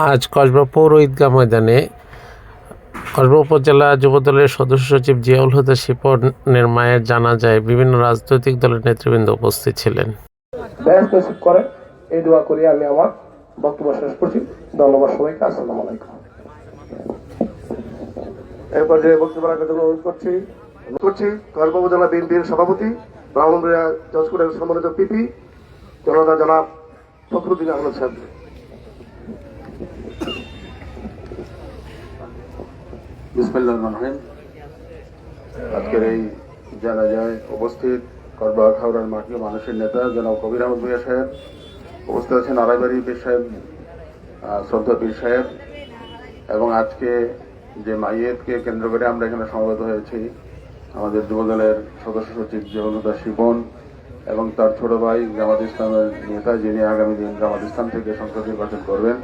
আজ কসবা পৌর ঈদগাহ ময়দানে কসবা উপজেলা যুবদলের সদস্য সচিব জিয়াউল হুদা শিপনের মায়ের জানা যায় বিভিন্ন রাজনৈতিক দলের নেতৃবৃন্দ উপস্থিত ছিলেন। এই বক্তব্য বক্তব্য করছি করছি সভাপতি সম্মানিত পিপি, জনতা জনাব ফখরুদ্দিন আহমদ সাহেব। আজকের এই জানাজায় উপস্থিত করবা খাওড়ার মাটি মানুষের নেতা জনাব কবির আহমদ ভুইয়া সাহেব, উপস্থিত আছেন আড়াইবাড়ি পীর সাহেব শ্রদ্ধা পীর সাহেব এবং আজকে যে মাইয়েতকে কেন্দ্র করে আমরা এখানে সমবেত হয়েছি, আমাদের যুবদলের সদস্য সচিব জগন্নাথ শিবন এবং তার ছোট ভাই জামাত ইসলামের নেতা যিনি আগামী দিন জামাত ইসলাম থেকে সংসদ নির্বাচন করবেন।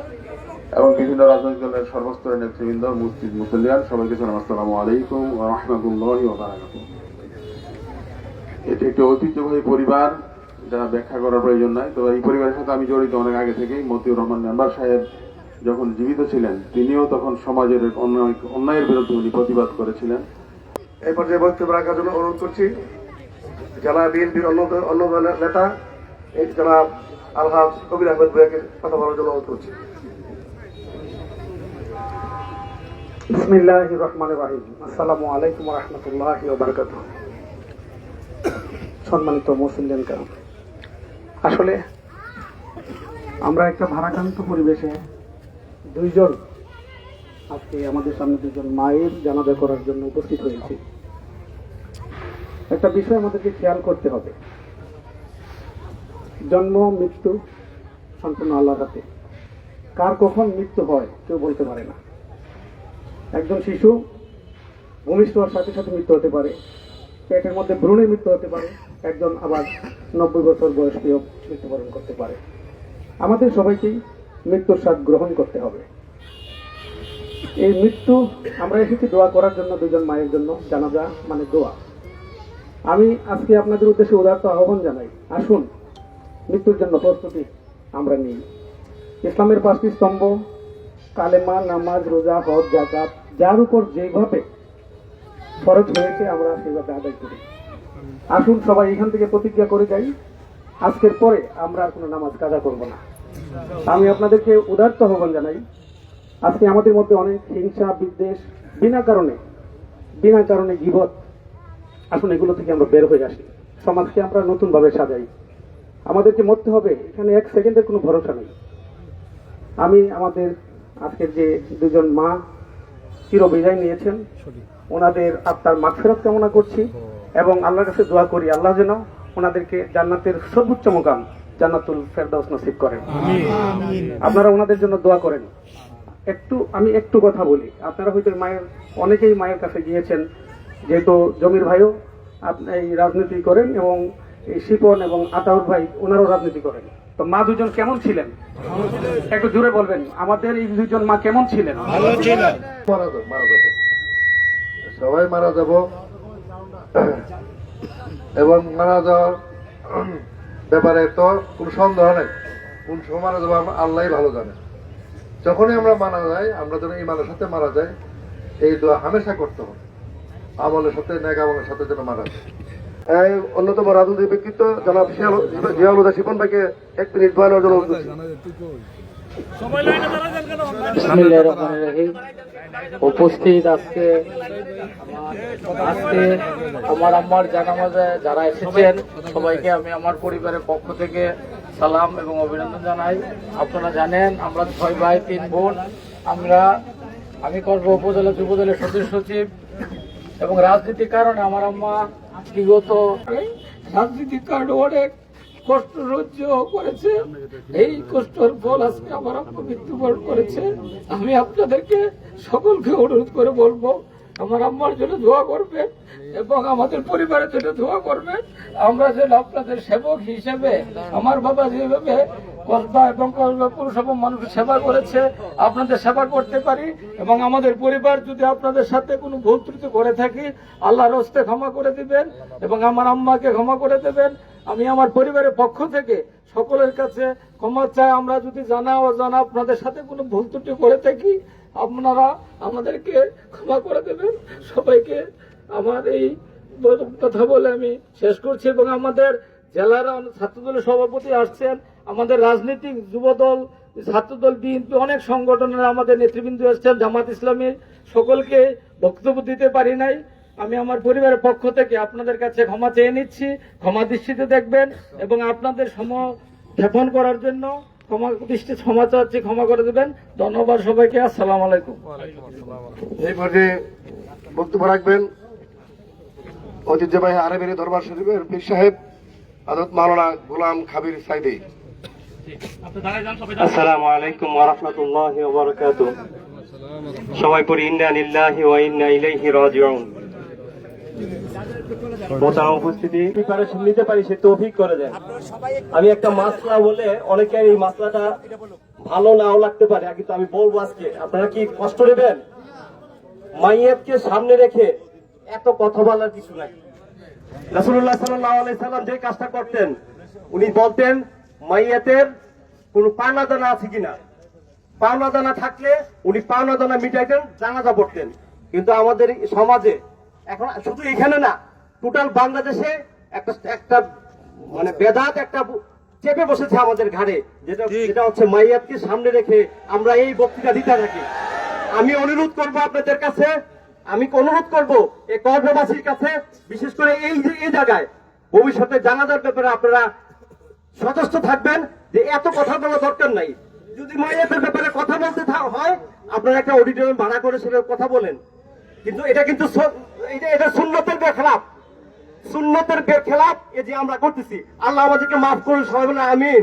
এবং বিভিন্ন রাজনৈতিক দলের সর্বস্তরের নেতৃবৃন্দ মুসজিদ মুসলিয়ান সবাইকে জানাম আসসালামু আলাইকুম রাহমাতুল্লাহি এটি একটি ঐতিহ্যবাহী পরিবার যা ব্যাখ্যা করার প্রয়োজন নাই। তো এই পরিবারের সাথে আমি জড়িত অনেক আগে থেকেই। মতিউর রহমান মেম্বার সাহেব যখন জীবিত ছিলেন, তিনিও তখন সমাজের অন্যায়, অন্যায়ের বিরুদ্ধে উনি প্রতিবাদ করেছিলেন। এই পর্যায়ে বক্তব্য রাখার জন্য অনুরোধ করছি। জেলা বিএনপির অন্য অন্য নেতা জনাব আলহাজ কবির আহমেদ ভুয়াকে কথা বলার জন্য অনুরোধ করছি। বিসমিল্লাহ রহমান রাহিম আসসালামু আলাইকুম রহমতুল্লাহ বারকাত সম্মানিত মুসলিম কারণ আসলে আমরা একটা ভারাক্রান্ত পরিবেশে দুইজন, আজকে আমাদের সামনে দুজন মায়ের জানাজা করার জন্য উপস্থিত হয়েছি। একটা বিষয় আমাদেরকে খেয়াল করতে হবে। জন্ম, মৃত্যু, সম্পূর্ণ আল্লাহর হাতে। কার কখন মৃত্যু হয় কেউ বলতে পারে না। একজন শিশু, ভূমিষ্ঠ হওয়ার সাথে সাথে মৃত্যু হতে পারে। পেটের মধ্যে ভ্রূণে মৃত্যু হতে পারে। একজন আবার নব্বই বছর বয়সীও মৃত্যুবরণ করতে পারে। আমাদের সবাইকেই মৃত্যুর স্বাদ গ্রহণ করতে হবে। এই মৃত্যু, আমরা এসেছি দোয়া করার জন্য দুজন মায়ের জন্য, জানাজা মানে দোয়া। আমি আজকে আপনাদের উদ্দেশ্যে উদার্ত আহ্বান জানাই। আসুন, মৃত্যুর জন্য প্রস্তুতি আমরা নিই। ইসলামের পাঁচটি স্তম্ভ, কালেমা, নামাজ, রোজা, হজ জাকাত যার উপর যেভাবে ফরজ হয়েছে, আমরা সেভাবে আদায় করি। আসুন সবাই এখান থেকে প্রতিজ্ঞা করে যাই। আজকের পরে আমরা আর কোনো নামাজ কাজা করব না। আমি আপনাদেরকে উদার্ত আহ্বান জানাই। আজকে আমাদের মধ্যে অনেক হিংসা, বিদ্বেষ, বিনা কারণে বিনা কারণে গিবত। আসুন এগুলো থেকে আমরা বের হয়ে আসি। সমাজকে আমরা নতুনভাবে সাজাই। আমাদেরকে মরতে হবে, এখানে এক সেকেন্ডের কোনো ভরসা নেই। আমি আমাদের আজকের যে দুজন মা চির বিদায় নিয়েছেন। ওনাদের আত্মার মাগফেরত কামনা করছি এবং আল্লাহর কাছে দোয়া করি আল্লাহ যেন ওনাদেরকে জান্নাতের সর্বোচ্চ মোকাম জান্নাতুল ফেরদাউস নসিব করেন। আপনারা ওনাদের জন্য দোয়া করেন। একটু আমি একটু কথা বলি। আপনারা হয়তো মায়ের অনেকেই মায়ের কাছে গিয়েছেন যেহেতু জমির ভাইও আপনি এই রাজনীতি করেন এবং এই শিপন এবং আতাউর ভাই ওনারও রাজনীতি করেন। তো মা দুজন কেমন ছিলেন? একটু জুড়ে বলবেন আমাদের এই দুজন মা কেমন ছিলেন? সবাই মারা যাব। এবং মারা যাওয়ার ব্যাপারে তো কোনো সন্দেহ নেই। কোন সময় মারা যাব আমরা আল্লাহ ভালো জানে। যখনই আমরা মারা যাই আমরা যেন ইমানের সাথে মারা যাই এই দোয়া হামেশা করতে হবে। আমলের সাথে ন্যাক আমলের সাথে যেন মারা যায়। এই অন্যতম রাজনৈতিক ব্যক্তিত্ব, জনাব জিয়াউল শিপন ভাইকে এক মিনিট বয়ানের জন্য অনুরোধ। উপস্থিত আজকে আজকে আমার আম্মার জানামাজে যারা এসেছেন, সবাইকে আমি আমার পরিবারের পক্ষ থেকে সালাম এবং অভিনন্দন জানাই আপনারা জানেন, আমরা ছয় ভাই, তিন বোন আমরা আমি করব উপজেলা যুব দলের সদস্য সচিব এবং রাজনীতির কারণে আমার আম্মা বিগত রাজনীতির কারণে অনেক কষ্ট সহ্য করেছে। এই কষ্টের ফল আজকে আমার আম্মা মৃত্যুবরণ করেছে। আমি আপনাদেরকে সকলকে অনুরোধ করে বলব, আমার আম্মার জন্য দোয়া করবেন এবং আমাদের পরিবারের জন্য দোয়া করবেন। আমরা যেন আপনাদের সেবক হিসেবে, আমার বাবা যেভাবে কসবা এবং কসবা পুরসভা মানুষের সেবা করেছে, আপনাদের সেবা করতে পারি এবং আমাদের পরিবার যদি আপনাদের সাথে কোনো ভুল ত্রুটি করে থাকি, আল্লাহর হস্তে ক্ষমা করে দিবেন এবং আমার আম্মাকে ক্ষমা করে দেবেন। আমি আমার পরিবারের পক্ষ থেকে সকলের কাছে ক্ষমা চাই। আমরা যদি জানা অজানা আপনাদের সাথে কোনো ভুল ত্রুটি করে থাকি, আপনারা আমাদেরকে ক্ষমা করে দেবেন। সবাইকে আমার এই কথা বলে আমি শেষ করছি এবং আমাদের জেলার ছাত্রদলের সভাপতি আসছেন। আমাদের রাজনৈতিক যুবদল, ছাত্রদল, বিএনপি, অনেক সংগঠনের আমাদের নেতৃবৃন্দ এসছেন, জামাত ইসলামী সকলকে বক্তব্য দিতে পারি নাই। আমি আমার পরিবারের পক্ষ থেকে আপনাদের কাছে ক্ষমা চেয়ে নিচ্ছি, ক্ষমা দৃষ্টিতে দেখবেন এবং আপনাদের সম ক্ষেপণ করার জন্য ক্ষমা দৃষ্টি ক্ষমা চাচ্ছি, ক্ষমা করে দেবেন। ধন্যবাদ সবাইকে, আসসালাম আলাইকুম। এই পর্যায়ে বক্তব্য রাখবেন ঐতিহ্যবাহী আরবের দরবার শরীফের পীর সাহেব আদত মাওলানা গোলাম খাবির সাইদি। আসসালামু আলাইকুম ওয়া রাহমাতুল্লাহি ওয়া বারাকাতুহু। সবাই পড়ি ইন্না লিল্লাহি ওয়া ইন্না ইলাইহি রাজিউন। উপস্থিতি। প্রিপারেশন নিতে পারি সে তৌফিক করে দেন। আমি একটা মাসলা বলে অনেকের এই মাসলাটা ভালো নাও লাগতে পারে কিন্তু আমি বলব আজকে। আপনারা কি কষ্ট নেবেন? মাইয়াতকে সামনে রেখে এত কথা বলার কিছু নাই। রাসূলুল্লাহ সাল্লাল্লাহু আলাইহি সাল্লাম যে কাজটা করতেন উনি বলতেন মাইয়াতের কোন পাওনা দানা আছে কিনা? পাওনা দানা থাকলে উনি পাওনা দানা মিটাইতেন জানাজা পড়তেন। কিন্তু আমাদের সমাজে এখন শুধু এখানে না টোটাল বাংলাদেশে একটা একটা মানে বেদাত একটা চেপে বসেছে আমাদের ঘাড়ে যেটা যেটা হচ্ছে মাইয়াতকে সামনে রেখে আমরা এই বক্তৃতা দিতে থাকি। আমি অনুরোধ করব আপনাদের কাছে আমি অনুরোধ করব এই কর্মবাসীর কাছে বিশেষ করে এই যে এই জায়গায় ভবিষ্যতে জানাজার ব্যাপারে আপনারা সচেষ্ট থাকবেন যে এত কথা বলা দরকার নাই। যদি মহিলাদের ব্যাপারে কথা বলতে হয়, আপনারা একটা অডিটোরিয়াম ভাড়া করে সেটা কথা বলেন। কিন্তু এটা কিন্তু এটা শূন্যতের সুন্নতের বেখেলাপ সুন্নতের বেখেলাপ এ যে আমরা করতেছি। আল্লাহ আমাদেরকে মাফ করুন, সবাই বলে আমিন।